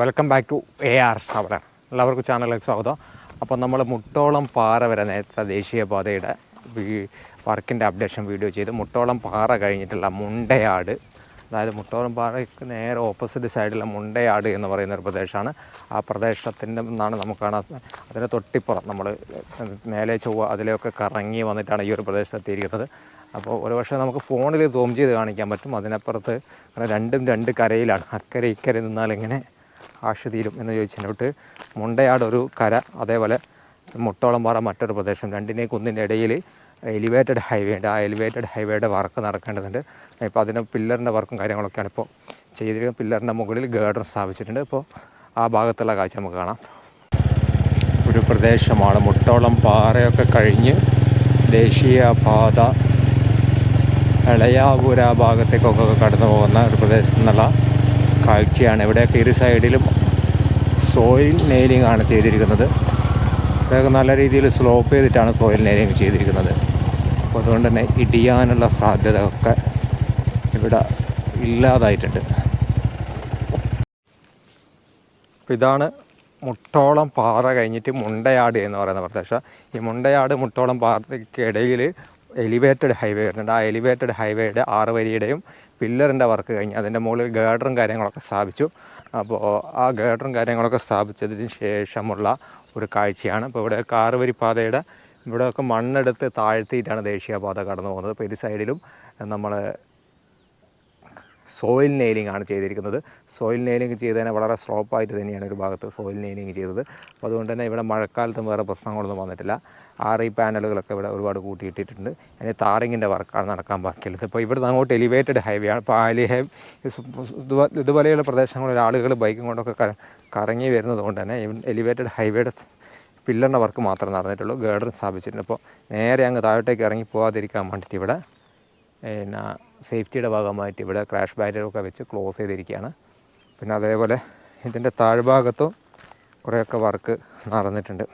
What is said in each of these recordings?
Welcome back to A R സവലർ എല്ലാവർക്കും ചാനലിലേക്ക് സ്വാഗതം. അപ്പോൾ നമ്മൾ മുട്ടോളം പാറ വരെ നേരത്തെ ദേശീയപാതയുടെ വർക്കിന്റെ അപ്ഡേഷൻ വീഡിയോ ചെയ്ത്. മുട്ടോളം പാറ കഴിഞ്ഞിട്ടുള്ള മുണ്ടയാട് അതായത് മുട്ടോളം പാറയ്ക്ക് നേരെ ഓപ്പോസിറ്റ് സൈഡിലുള്ള മുണ്ടയാട് എന്ന് പറയുന്ന ഒരു പ്രദേശമാണ്. ആ പ്രദേശത്തിന്റെ നിന്നാണ് നമുക്ക് കാണാൻ അതിന്റെ തൊട്ടിപ്പുറം നമ്മൾ മേലെ ചൊവ്വ അതിലൊക്കെ കറങ്ങി വന്നിട്ടാണ് ഈ ഒരു പ്രദേശത്ത് എത്തിയിരിക്കുന്നത് അപ്പോൾ ഒരു പക്ഷേ നമുക്ക് ഫോണിൽ സൂം ചെയ്ത് കാണിക്കാൻ പറ്റും. അതിനപ്പുറത്ത് രണ്ടും രണ്ട് കരയിലാണ്. അക്കരെ ഇക്കരെ നിന്നാൽ എങ്ങനെ ആശുതീരും എന്ന് ചോദിച്ചതിനോട്ട് മുണ്ടയാട് ഒരു കര അതേപോലെ മുട്ടോളം പാറ മറ്റൊരു പ്രദേശം. രണ്ടിനെ കുന്നിന്റെ ഇടയിൽ എലിവേറ്റഡ് ഹൈവേ ഉണ്ട്. ആ എലിവേറ്റഡ് ഹൈവേയുടെ വർക്ക് നടക്കേണ്ടതുണ്ട്. ഇപ്പോൾ അതിന് പില്ലറിന്റെ വർക്കും കാര്യങ്ങളൊക്കെയാണ് ഇപ്പോൾ ചെയ്തിരിക്കുന്നത്. പില്ലറിന്റെ മുകളിൽ ഗേഡർ സ്ഥാപിച്ചിട്ടുണ്ട്. ഇപ്പോൾ ആ ഭാഗത്തുള്ള കാഴ്ച നമുക്ക് കാണാം. ഒരു പ്രദേശമാണ്. മുട്ടോളം പാറയൊക്കെ കഴിഞ്ഞ് ദേശീയപാത ഇളയാപുര ഭാഗത്തേക്കൊക്കെ കടന്നു പോകുന്ന ഒരു പ്രദേശത്തു നിന്നുള്ള കാഴ്ചയാണ്. ഇവിടെയൊക്കെ ഇരു സൈഡിലും സോയിൽ നെയിലിംഗ് ആണ് ചെയ്തിരിക്കുന്നത്. അതൊക്കെ നല്ല രീതിയിൽ സ്ലോപ്പ് ചെയ്തിട്ടാണ് സോയിൽ നെയിലിംഗ് ചെയ്തിരിക്കുന്നത്. അപ്പോൾ അതുകൊണ്ട് തന്നെ ഇടിയാനുള്ള സാധ്യത ഒക്കെ ഇവിടെ ഇല്ലാതായിട്ടുണ്ട്. ഇതാണ് മുട്ടോളം പാറ കഴിഞ്ഞിട്ട് മുണ്ടയാട് എന്ന് പറയുന്ന പ്രദേശം. ഈ മുണ്ടയാട് മുട്ടോളം പാറയ്ക്ക് ഇടയിൽ എലിവേറ്റഡ് ഹൈവേ വരുന്നുണ്ട്. ആ എലിവേറ്റഡ് ഹൈവേയുടെ ആറ് വരിയുടെയും പില്ലറിന്റെ വർക്ക് കഴിഞ്ഞ് അതിന്റെ മുകളിൽ ഗാർഡറും കാര്യങ്ങളൊക്കെ സ്ഥാപിച്ചു. അപ്പോൾ ആ ഗേഡറും കാര്യങ്ങളൊക്കെ സ്ഥാപിച്ചതിന് ശേഷമുള്ള ഒരു കാഴ്ചയാണ്. അപ്പോൾ ഇവിടെ കാർവരി വരി പാതയുടെ ഇവിടെയൊക്കെ മണ്ണെടുത്ത് താഴ്ത്തിയിട്ടാണ് ദേശീയപാത കടന്നു പോകുന്നത് അപ്പോൾ ഇരു സൈഡിലും നമ്മൾ സോയിൽ നെയിലിംഗ് ആണ് ചെയ്തിരിക്കുന്നത്. സോയിൽ നെയിലിംഗ് ചെയ്തതിനെ വളരെ സ്ലോപ്പായിട്ട് തന്നെയാണ് ഒരു ഭാഗത്ത് സോയിൽ നെയിലിംഗ് ചെയ്തത്. അപ്പോൾ അതുകൊണ്ട് തന്നെ ഇവിടെ മഴക്കാലത്തും വേറെ പ്രശ്നങ്ങളൊന്നും വന്നിട്ടില്ല. ആർ ഈ പാനലുകളൊക്കെ ഇവിടെ ഒരുപാട് കൂട്ടിയിട്ടിട്ടുണ്ട്. അതിന് താറിങ്ങിന്റെ വർക്കാണ് നടക്കാൻ ബാക്കിയുള്ളത്. ഇപ്പോൾ ഇവിടെ അങ്ങോട്ട് എലിവേറ്റഡ് ഹൈവേ ആണ്. ഇപ്പോൾ ആലി ഹൈ ഇതുപോലെയുള്ള പ്രദേശങ്ങളിൽ ആളുകൾ ബൈക്കും കൊണ്ടൊക്കെ കറങ്ങി വരുന്നത് കൊണ്ട് തന്നെ എലിവേറ്റഡ് ഹൈവേയുടെ പില്ലറിന്റെ വർക്ക് മാത്രമേ നടന്നിട്ടുള്ളൂ. ഗേഡർ സ്ഥാപിച്ചിട്ടുണ്ട്. അപ്പോൾ നേരെ അങ്ങ് താഴോട്ടേക്ക് ഇറങ്ങി പോകാതിരിക്കാൻ വേണ്ടിയിട്ട് ഇവിടെ പിന്നെ സേഫ്റ്റിയുടെ ഭാഗമായിട്ട് ഇവിടെ ക്രാഷ് ബാരിയറൊക്കെ വെച്ച് ക്ലോസ് ചെയ്തിരിക്കുകയാണ്. പിന്നെ അതേപോലെ ഇതിന്റെ താഴ്ഭാഗത്തും കുറേയൊക്കെ വർക്ക് നടന്നിട്ടുണ്ട്.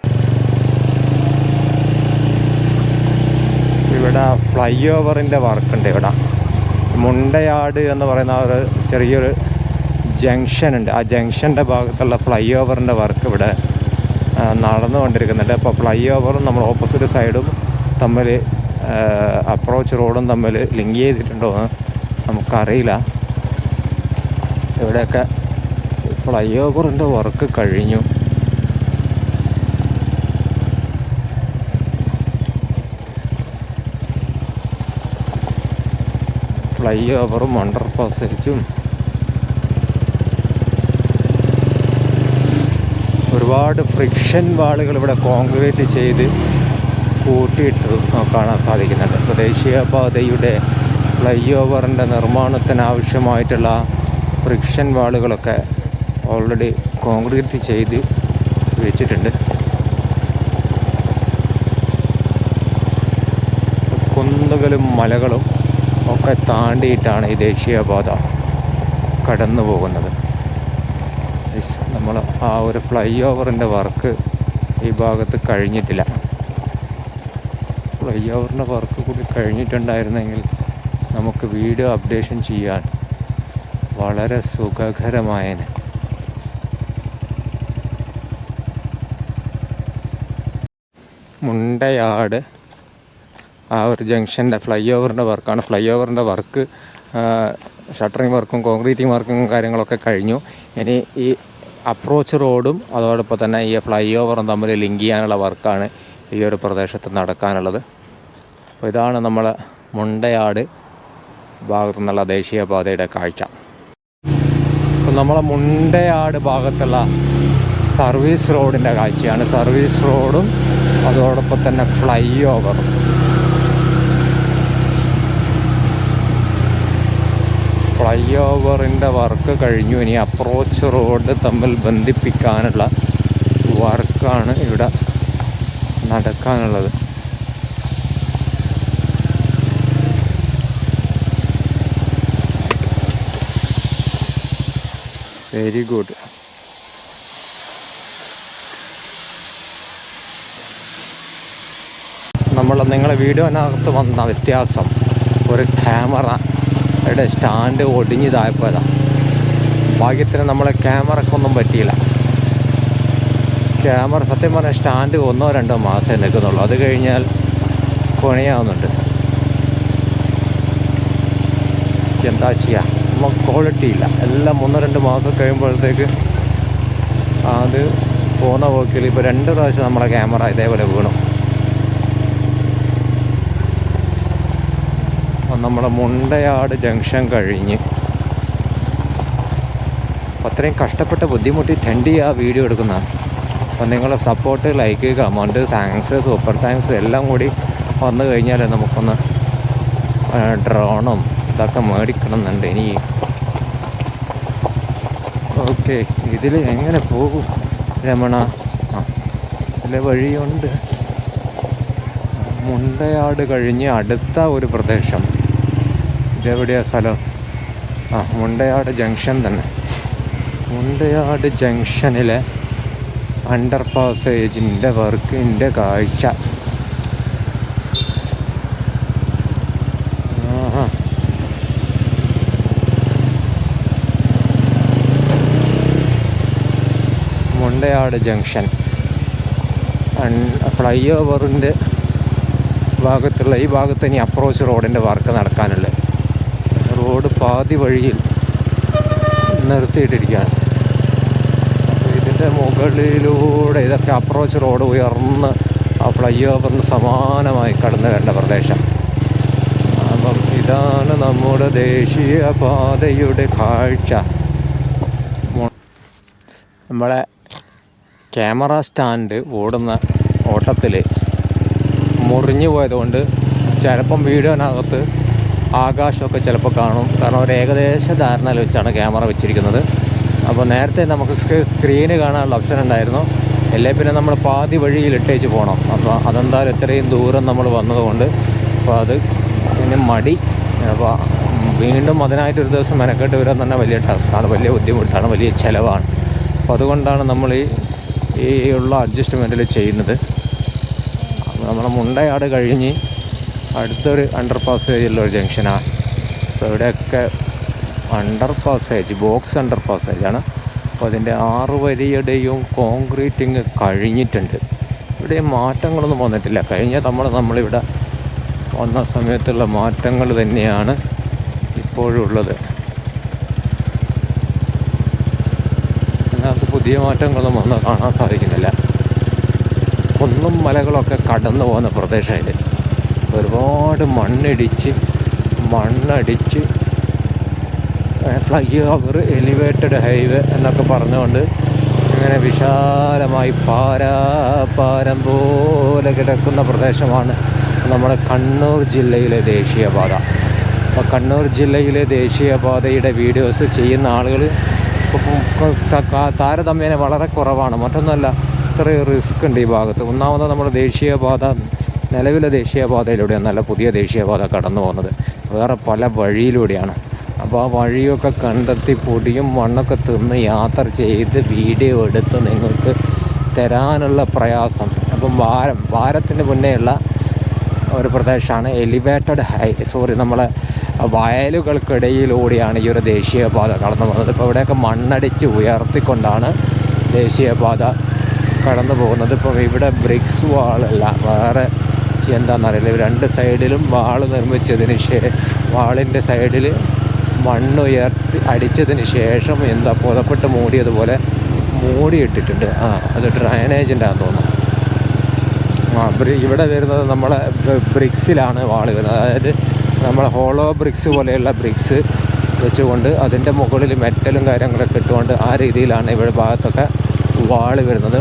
ഇവിടെ ഫ്ലൈ ഓവറിന്റെ വർക്കുണ്ട് ഇവിടെ. മുണ്ടയാട് എന്ന് പറയുന്ന ഒരു ചെറിയൊരു ജംഗ്ഷൻ ഉണ്ട് ആ ജംഗ്ഷന്റെ ഭാഗത്തുള്ള ഫ്ലൈ ഓവറിന്റെ വർക്ക് ഇവിടെ നടന്നുകൊണ്ടിരിക്കുന്നുണ്ട്. അപ്പോൾ ഫ്ലൈ ഓവറും നമ്മൾ ഓപ്പോസിറ്റ് സൈഡും തമ്മിൽ അപ്രോച്ച് റോഡും തമ്മിൽ ലിങ്ക് ചെയ്തിട്ടുണ്ടോ എന്ന് നമുക്കറിയില്ല. ഇവിടെയൊക്കെ ഫ്ലൈ ഓവറിന്റെ വർക്ക് കഴിഞ്ഞു. ഫ്ലൈ ഓവറും അണ്ടർ ഒരുപാട് ഫ്രിക്ഷൻ വാളുകൾ ഇവിടെ കോൺക്രീറ്റ് ചെയ്ത് കൂട്ടിയിട്ട് കാണാൻ സാധിക്കുന്നുണ്ട് ഇപ്പോൾ ദേശീയപാതയുടെ ഫ്ലൈ ഓവറിന്റെ നിർമ്മാണത്തിന് ആവശ്യമായിട്ടുള്ള ഫ്രിക്ഷൻ വാളുകളൊക്കെ ഓൾറെഡി കോൺക്രീറ്റ് ചെയ്ത് വെച്ചിട്ടുണ്ട്. കുന്നുകളും മലകളും ഒക്കെ താണ്ടിയിട്ടാണ് ഈ ദേശീയപാത കടന്നു പോകുന്നത്. നമ്മൾ ആ ഒരു ഫ്ലൈ ഓവറിന്റെ വർക്ക് ഈ ഭാഗത്ത് കഴിഞ്ഞിട്ടില്ല. ഫ്ലൈ ഓവറിന്റെ വർക്ക് കൂടി കഴിഞ്ഞിട്ടുണ്ടായിരുന്നെങ്കിൽ നമുക്ക് വീഡിയോ അപ്ഡേഷൻ ചെയ്യാൻ വളരെ സുഖകരമായേനെ. മുണ്ടയാട് ആ ഒരു ജംഗ്ഷന്റെ ഫ്ലൈ ഓവറിന്റെ വർക്കാണ്. ഫ്ലൈ ഓവറിന്റെ വർക്ക് ഷട്ടറിങ് വർക്കും കോൺക്രീറ്റിംഗ് വർക്കും കാര്യങ്ങളൊക്കെ കഴിഞ്ഞു. ഇനി ഈ അപ്രോച്ച് റോഡും അതോടൊപ്പം തന്നെ ഈ ഫ്ലൈ ഓവറും തമ്മിൽ ലിങ്ക് ചെയ്യാനുള്ള വർക്കാണ് ഈ ഒരു പ്രദേശത്ത് നടക്കാനുള്ളത്. അപ്പോൾ ഇതാണ് നമ്മൾ മുണ്ടയാട് ഭാഗത്തു നിന്നുള്ള ദേശീയപാതയുടെ കാഴ്ച. അപ്പോൾ നമ്മളെ മുണ്ടയാട് ഭാഗത്തുള്ള സർവീസ് റോഡിന്റെ കാഴ്ചയാണ്. സർവീസ് റോഡും അതോടൊപ്പം തന്നെ ഫ്ലൈ ഓവറും ഫ്ലൈ ഓവറിന്റെ വർക്ക് കഴിഞ്ഞു. ഇനി അപ്രോച്ച് റോഡ് തമ്മിൽ ബന്ധിപ്പിക്കാനുള്ള വർക്കാണ് ഇവിടെ നടക്കാനുള്ളത്. വെരി ഗുഡ് നമ്മൾ നിങ്ങളെ വീഡിയോനകത്ത് വന്ന വ്യത്യാസം ഒരു ക്യാമറ യുടെ സ്റ്റാൻഡ് ഒടിഞ്ഞതായപ്പോഴാണ് ഭാഗ്യത്തിന് നമ്മളെ ക്യാമറക്കൊന്നും പറ്റിയില്ല. ക്യാമറ സത്യം പറഞ്ഞാൽ സ്റ്റാൻഡ് ഒന്നോ രണ്ടോ മാസമേ നിൽക്കുന്നുള്ളൂ. അത് കഴിഞ്ഞാൽ കൊണയാവുന്നുണ്ട് എന്താ ചെയ്യുക ക്വാളിറ്റി ഇല്ല. എല്ലാം ഒന്നോ രണ്ട് മാസം കഴിയുമ്പോഴത്തേക്ക് അത് പോകുന്ന പോക്കിൽ ഇപ്പോൾ രണ്ട് പ്രാവശ്യം നമ്മുടെ ക്യാമറ ഇതേപോലെ വീണു. നമ്മുടെ മുണ്ടയാട് ജംഗ്ഷൻ കഴിഞ്ഞ്. അത്രയും കഷ്ടപ്പെട്ട ബുദ്ധിമുട്ടി തെണ്ടി ആ വീഡിയോ എടുക്കുന്ന. അപ്പം നിങ്ങളെ support like comment thanks super thanks എല്ലാം കൂടി വന്നു കഴിഞ്ഞാൽ നമുക്കൊന്ന് ഡ്രോണും ഇതൊക്കെ മേടിക്കണം എന്നുണ്ട്. ഇനി ഓക്കെ ഇതിൽ എങ്ങനെ പോകും? രമണ. ആ ഇതിലെ വഴിയുണ്ട്. മുണ്ടയാട് കഴിഞ്ഞ് അടുത്ത ഒരു പ്രദേശം. ഇതെവിടെയാ സ്ഥലം? ആ മുണ്ടയാട് ജംഗ്ഷൻ തന്നെ. മുണ്ടയാട് ജംഗ്ഷനിലെ അണ്ടർ പാസേജിന്റെ വർക്കിന്റെ കാഴ്ച. മുണ്ടയാട് ജംഗ്ഷൻ. ഫ്ലൈ ഓവറിന്റെ ഭാഗത്തുള്ള ഈ ഭാഗത്ത് ഇനി അപ്രോച്ച് റോഡിന്റെ വർക്ക് നടക്കാനുള്ളത്. റോഡ് പാതി വഴിയിൽ നിർത്തിയിട്ടിരിക്കുകയാണ്. ഇതിന്റെ മുകളിലൂടെ ഇതൊക്കെ അപ്രോച്ച് റോഡ് ഉയർന്ന് ആ ഫ്ലൈ ഓവറിന് സമാനമായി കടന്നു വരേണ്ട പ്രദേശം. അപ്പം ഇതാണ് നമ്മുടെ ദേശീയ പാതയുടെ കാഴ്ച. നമ്മളെ ക്യാമറ സ്റ്റാൻഡ് ഓടുന്ന ഓട്ടത്തിൽ മുറിഞ്ഞു പോയതുകൊണ്ട് ചിലപ്പം വീഡിയോനകത്ത് ആകാശമൊക്കെ ചിലപ്പോൾ കാണും. കാരണം ഒരു ഏകദേശ ധാരണയിൽ വെച്ചാണ് ക്യാമറ വെച്ചിരിക്കുന്നത്. അപ്പോൾ നേരത്തെ നമുക്ക് സ്ക്രീ- സ്ക്രീന് കാണാനുള്ള ഓപ്ഷൻ ഉണ്ടായിരുന്നു. അല്ലേ പിന്നെ നമ്മൾ പാതി വഴിയിൽ ഇട്ടേച്ച് പോകണം. അപ്പോൾ അതെന്തായാലും ഇത്രയും ദൂരം നമ്മൾ വന്നതുകൊണ്ട് അപ്പോൾ അത് പിന്നെ മടി. അപ്പോൾ വീണ്ടും അതിനായിട്ടൊരു ദിവസം മെനക്കെട്ട് വരാൻ തന്നെ വലിയ ടാസ്ക്കാണ് വലിയ ബുദ്ധിമുട്ടാണ്. വലിയ ചിലവാണ്. അപ്പോൾ അതുകൊണ്ടാണ് നമ്മൾ ഈ ഈ ഉള്ള അഡ്ജസ്റ്റ്മെന്റിൽ ചെയ്യുന്നത്. നമ്മുടെ മുണ്ടയാട് കഴിഞ്ഞ് അടുത്തൊരു അണ്ടർ പാസേജുള്ള ഒരു ജംഗ്ഷനാണ് അപ്പോൾ ഇവിടെയൊക്കെ അണ്ടർ പാസേജ് ബോക്സ് അണ്ടർ പാസേജാണ് അപ്പോൾ അതിന്റെ ആറ് വരിയുടെയും കോൺക്രീറ്റിങ് കഴിഞ്ഞിട്ടുണ്ട്. ഇവിടെ മാറ്റങ്ങളൊന്നും വന്നിട്ടില്ല. കഴിഞ്ഞ നമ്മൾ നമ്മളിവിടെ വന്ന സമയത്തുള്ള മാറ്റങ്ങൾ തന്നെയാണ് ഇപ്പോഴുള്ളത്. പുതിയ മാറ്റങ്ങളൊന്നും വന്ന് കാണാൻ സാധിക്കുന്നില്ല. കുന്നും മലകളൊക്കെ കടന്നു പോകുന്ന പ്രദേശമായത് ഒരുപാട് മണ്ണിടിച്ച് മണ്ണടിച്ച് ഫ്ലൈ ഓവർ എലിവേറ്റഡ് ഹൈവേ എന്നൊക്കെ പറഞ്ഞുകൊണ്ട് ഇങ്ങനെ വിശാലമായി പാരാപാരം പോലെ കിടക്കുന്ന പ്രദേശമാണ് നമ്മുടെ കണ്ണൂർ ജില്ലയിലെ ദേശീയപാത. അപ്പോൾ കണ്ണൂർ ജില്ലയിലെ ദേശീയപാതയുടെ വീഡിയോസ് ചെയ്യുന്ന ആളുകൾ താരതമ്യേന വളരെ കുറവാണ്. മറ്റൊന്നല്ല ഇത്രയും റിസ്ക് ഉണ്ട് ഈ ഭാഗത്ത്. ഒന്നാമത് നമ്മുടെ ദേശീയപാത നിലവിലെ ദേശീയപാതയിലൂടെയാണ് നല്ല പുതിയ ദേശീയപാത കടന്നു പോകുന്നത്. വേറെ പല വഴിയിലൂടെയാണ്. അപ്പോൾ ആ വഴിയൊക്കെ കണ്ടെത്തി പൊടിയും മണ്ണൊക്കെ തിന്ന് യാത്ര ചെയ്ത് വീഡിയോ എടുത്ത് നിങ്ങൾക്ക് തരാനുള്ള പ്രയാസം. അപ്പം വാരം വാരത്തിന് മുന്നേയുള്ള ഒരു പ്രദേശമാണ് എലിവേറ്റഡ് ഹൈ സോറി നമ്മളെ വയലുകൾക്കിടയിലൂടെയാണ് ഈ ഒരു ദേശീയപാത കടന്നു പോകുന്നത്. ഇപ്പോൾ ഇവിടെയൊക്കെ മണ്ണടിച്ച് ഉയർത്തിക്കൊണ്ടാണ് ദേശീയപാത കടന്നു പോകുന്നത്. ഇപ്പോൾ ഇവിടെ ബ്രിക്സ് വാളല്ല വേറെ എന്താണെന്നറിയില്ല രണ്ട് സൈഡിലും വാൾ നിർമ്മിച്ചതിന് ശേ വാളിന്റെ സൈഡിൽ മണ്ണുയർത്തി അടിച്ചതിന് ശേഷം എന്താ പുതപ്പെട്ട് മൂടിയതുപോലെ മൂടിയിട്ടിട്ടുണ്ട്. ആ അത് ഡ്രൈനേജിന്റെ ആണെന്ന് തോന്നുന്നു. ആ ഇവിടെ വരുന്നത് നമ്മളെ ബ്രിക്സിലാണ് വാൾ വരുന്നത്. അതായത് നമ്മളെ ഹോളോ ബ്രിക്സ് പോലെയുള്ള ബ്രിക്സ് വെച്ചുകൊണ്ട് അതിന്റെ മുകളിൽ മെറ്റലും കാര്യങ്ങളൊക്കെ ഇട്ടുകൊണ്ട് ആ രീതിയിലാണ് ഇവിടെ ഭാഗത്തൊക്കെ വാൾ വരുന്നത്.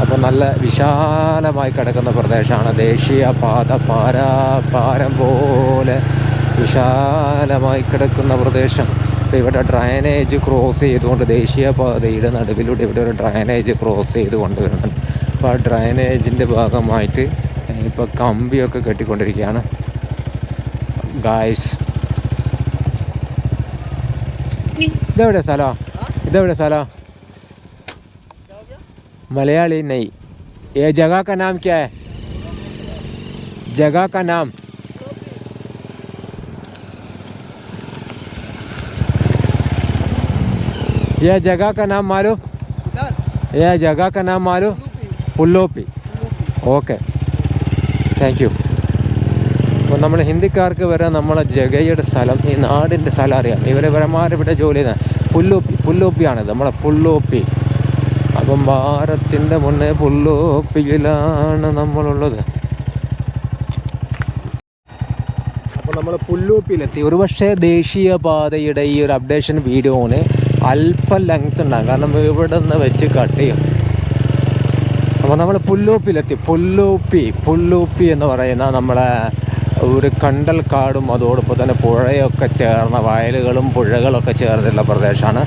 അപ്പോൾ നല്ല വിശാലമായി കിടക്കുന്ന പ്രദേശമാണ്. ദേശീയ പാത പാരാ പാരം പോലെ വിശാലമായി കിടക്കുന്ന പ്രദേശം. ഇപ്പോൾ ഇവിടെ ഡ്രൈനേജ് ക്രോസ് ചെയ്തുകൊണ്ട് ദേശീയ ദേശീയപാതയുടെ നടുവിലൂടെ ഇവിടെ ഒരു ഡ്രൈനേജ് ക്രോസ് ചെയ്തുകൊണ്ട് കൊണ്ടുവരുന്നുണ്ട് അപ്പോൾ ആ ഡ്രൈനേജിന്റെ ഭാഗമായിട്ട് ഇപ്പോൾ കമ്പിയൊക്കെ കെട്ടിക്കൊണ്ടിരിക്കുകയാണ്. ഗായ്സ് ഇതെവിടെ സ്ഥലം ഇതെവിടെ സ്ഥലം मलयाली नहीं ये जगह का नाम क्या है जगह का नाम ये जगह का नाम मालूम ये जगह का नाम मालूम പുല്ലോപ്പി ഓക്കെ താങ്ക് യു അപ്പോൾ നമ്മൾ ഹിന്ദിക്കാർക്ക് വരെ നമ്മളെ ജഗയുടെ സ്ഥലം ഈ നാടിന്റെ സ്ഥലം അറിയാം. ഇവരെ വരമാരിവിടെ ജോലി ചെയ്യുന്ന പുല്ലോപ്പി പുല്ലോപ്പിയാണ് നമ്മളെ പുല്ലോപ്പി. അപ്പം ഭാരത്തിന്റെ മുന്നേ പുല്ലോപ്പിയിലാണ് നമ്മളുള്ളത്. അപ്പോൾ നമ്മൾ പുല്ലൂപ്പിലെത്തി ഒരുപക്ഷെ ദേശീയപാതയുടെ ഈ ഒരു അപ്ഡേഷൻ വീഡിയോന് അല്പം ലെങ്ത് ഉണ്ടാകും. കാരണം ഇവിടെ നിന്ന് വെച്ച് കട്ട് ചെയ്യും. അപ്പോൾ നമ്മൾ പുല്ലൂപ്പിലെത്തി പുല്ലൂപ്പി പുല്ലൂപ്പി എന്ന് പറയുന്ന നമ്മളെ ഒരു കണ്ടൽ കാടും അതോടൊപ്പം തന്നെ പുഴയൊക്കെ ചേർന്ന വയലുകളും പുഴകളൊക്കെ ചേർന്നിട്ടുള്ള പ്രദേശമാണ്.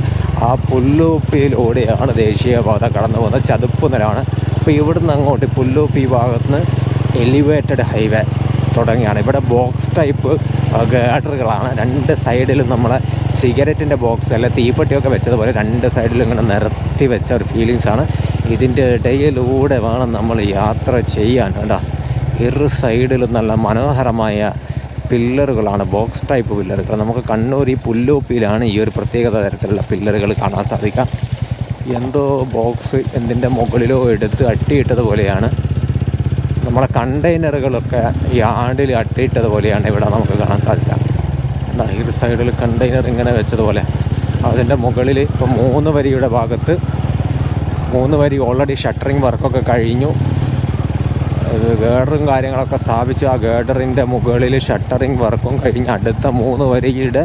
ആ പുല്ലൂപ്പിയിലൂടെയാണ് ദേശീയപാത കടന്നു പോകുന്നത്. ചതുപ്പ് നിലമാണ് അപ്പോൾ ഇവിടുന്ന് അങ്ങോട്ട് പുല്ലൂപ്പി ഭാഗത്ത് നിന്ന് എലിവേറ്റഡ് ഹൈവേ തുടങ്ങിയാണ്. ഇവിടെ ബോക്സ് ടൈപ്പ് ഗാഡറുകളാണ് രണ്ട് സൈഡിലും നമ്മളെ സിഗരറ്റിന്റെ ബോക്സ് അല്ല തീപ്പെട്ടിയൊക്കെ വെച്ചതുപോലെ രണ്ട് സൈഡിലും ഇങ്ങനെ നിരത്തി വെച്ച ഒരു ഫീലിങ്സാണ് ഇതിന്റെ ഇടയിലൂടെ വേണം നമ്മൾ യാത്ര ചെയ്യാൻ കേട്ടോ. ഇരു സൈഡിലും നല്ല മനോഹരമായ പില്ലറുകളാണ് ബോക്സ് ടൈപ്പ് പില്ലറുകൾ. നമുക്ക് കണ്ണൂർ ഈ പുല്ലോപ്പിയിലാണ് ഈ ഒരു പ്രത്യേക തരത്തിലുള്ള പില്ലറുകൾ കാണാൻ സാധിക്കുക. എന്തോ ബോക്സ് എന്തിന്റെ മുകളിലോ എടുത്ത് അട്ടിയിട്ടതുപോലെയാണ് നമ്മളെ കണ്ടെയ്നറുകളൊക്കെ ഈ ആണ്ടിൽ അട്ടിയിട്ടതുപോലെയാണ് ഇവിടെ നമുക്ക് കാണാൻ സാധിക്കുക. എന്നാൽ ഒരു സൈഡിൽ കണ്ടെയ്നർ ഇങ്ങനെ വെച്ചതുപോലെ. അതിന്റെ മുകളിൽ ഇപ്പോൾ മൂന്ന് വരിയുടെ ഭാഗത്ത് മൂന്ന് വരി ഓൾറെഡി ഷട്ടറിങ് വർക്കൊക്കെ കഴിഞ്ഞു. ഗേഡറും കാര്യങ്ങളൊക്കെ സ്ഥാപിച്ച് ആ ഗേഡറിന്റെ മുകളിൽ ഷട്ടറിങ് വർക്കും കഴിഞ്ഞ് അടുത്ത മൂന്ന് വരിയുടെ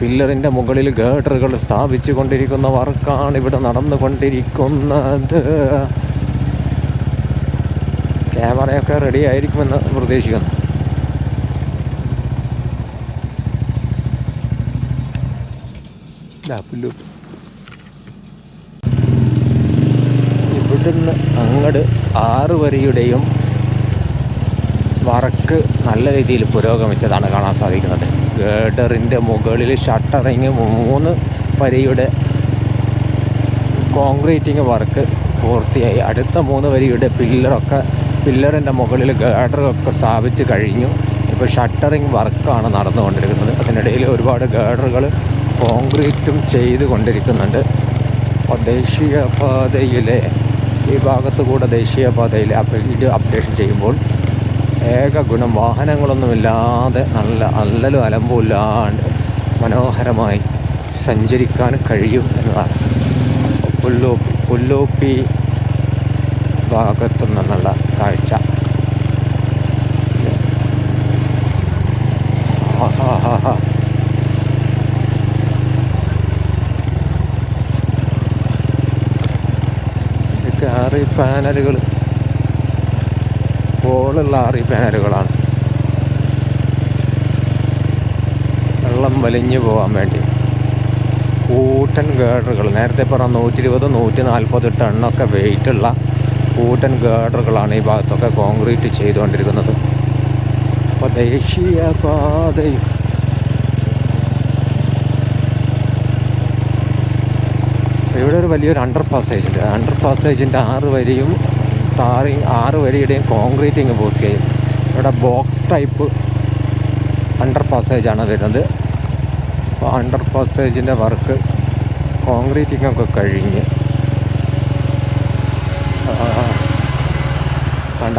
പില്ലറിന്റെ മുകളിൽ ഗേഡറുകൾ സ്ഥാപിച്ചു കൊണ്ടിരിക്കുന്ന വർക്കാണ് ഇവിടെ നടന്നുകൊണ്ടിരിക്കുന്നത്. ക്യാമറയൊക്കെ റെഡി ആയിരിക്കുമെന്ന് പ്രതീക്ഷിക്കുന്നു. പുല്ലു ഇവിടുന്ന് അങ്ങട് ആറ് വരിയുടെയും വർക്ക് നല്ല രീതിയിൽ പുരോഗമിച്ചതാണ് കാണാൻ സാധിക്കുന്നത്. ഗേഡറിന്റെ മുകളിൽ ഷട്ടറിങ് മൂന്ന് വരിയുടെ കോൺക്രീറ്റിങ് വർക്ക് പൂർത്തിയായി. അടുത്ത മൂന്ന് വരിയുടെ പില്ലറൊക്കെ പില്ലറിന്റെ മുകളിൽ ഗേഡറൊക്കെ സ്ഥാപിച്ച് കഴിഞ്ഞു. ഇപ്പോൾ ഷട്ടറിങ് വർക്കാണ് നടന്നുകൊണ്ടിരിക്കുന്നത്. അതിനിടയിൽ ഒരുപാട് ഗേഡറുകൾ കോൺക്രീറ്റും ചെയ്തു കൊണ്ടിരിക്കുന്നുണ്ട് ദേശീയപാതയിലെ ഈ ഭാഗത്ത് കൂടെ ദേശീയപാതയിൽ വീഡിയോ അപ്ഡേഷൻ ചെയ്യുമ്പോൾ ഏക ഗുണം വാഹനങ്ങളൊന്നുമില്ലാതെ നല്ല അല്ലലും അലമ്പുമില്ലാണ്ട് മനോഹരമായി സഞ്ചരിക്കാൻ കഴിയും എന്നതാണ്. പുല്ലോപ്പി പുല്ലോപ്പി ഭാഗത്തു നിന്നുള്ള കാഴ്ച ആഹാഹാഹാ. ഇതൊക്കെ ആറി പാനലുകൾ. ഹോളുള്ള ആറി പാനലുകളാണ്. വെള്ളം വലിഞ്ഞു പോകാൻ വേണ്ടി. കൂട്ടൻ ഗേഡറുകൾ നേരത്തെ പറഞ്ഞ നൂറ്റി ഇരുപത് നൂറ്റി നാൽപ്പത് ടണ്ണൊക്കെ വെയിറ്റുള്ള കൂട്ടൻ ഗേഡറുകളാണ് ഈ ഭാഗത്തൊക്കെ കോൺക്രീറ്റ് ചെയ്തുകൊണ്ടിരിക്കുന്നത്. അപ്പോൾ ദേശീയപാതയും ഇവിടെ ഒരു വലിയൊരു അണ്ടർ പാസേജ് ഉണ്ട്. അണ്ടർ പാസേജിന്റെ ആറ് വരിയും താറി ആറ് വരിയുടെയും കോൺക്രീറ്റിങ് ചെയ്യും. ഇവിടെ ബോക്സ് ടൈപ്പ് അണ്ടർ പാസേജാണ് വരുന്നത്. അപ്പോൾ അണ്ടർ പാസേജിന്റെ വർക്ക് കോൺക്രീറ്റിംഗ് ഒക്കെ കഴിഞ്ഞ്. വേണ്ട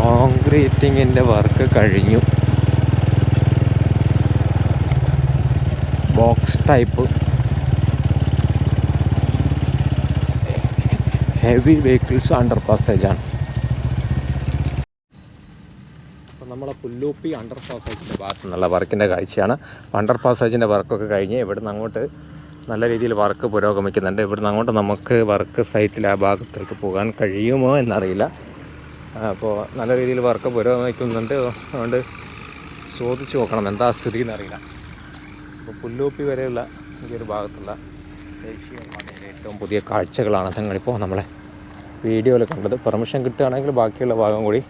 കോൺക്രീറ്റിങ്ങിന്റെ വർക്ക് കഴിഞ്ഞു. Box type heavy vehicles under പാസേജാണ് അപ്പോൾ നമ്മളെ പുല്ലൂപ്പി അണ്ടർ പാസേജിന്റെ ഭാഗത്ത് നിന്നുള്ള വർക്കിന്റെ കാഴ്ചയാണ്. അണ്ടർ പാസേജിന്റെ വർക്കൊക്കെ കഴിഞ്ഞ് ഇവിടുന്ന് അങ്ങോട്ട് നല്ല രീതിയിൽ വർക്ക് പുരോഗമിക്കുന്നുണ്ട്. ഇവിടുന്ന് അങ്ങോട്ട് നമുക്ക് വർക്ക് സൈറ്റിൽ ആ ഭാഗത്തേക്ക് പോകാൻ കഴിയുമോ എന്നറിയില്ല. അപ്പോൾ നല്ല രീതിയിൽ വർക്ക് പുരോഗമിക്കുന്നുണ്ട്. അതുകൊണ്ട് ചോദിച്ചു നോക്കണം. എന്താ സ്ഥിതി എന്നറിയില്ല. അപ്പോൾ പുല്ലൂപ്പി വരെയുള്ള ഈ ഒരു ഭാഗത്തുള്ള ദേശീയ പാതയിലെ ഏറ്റവും പുതിയ കാഴ്ചകളാണ് നിങ്ങളിപ്പോൾ നമ്മളെ വീഡിയോയിൽ കണ്ടത്. പെർമിഷൻ കിട്ടുകയാണെങ്കിൽ ബാക്കിയുള്ള ഭാഗം കൂടി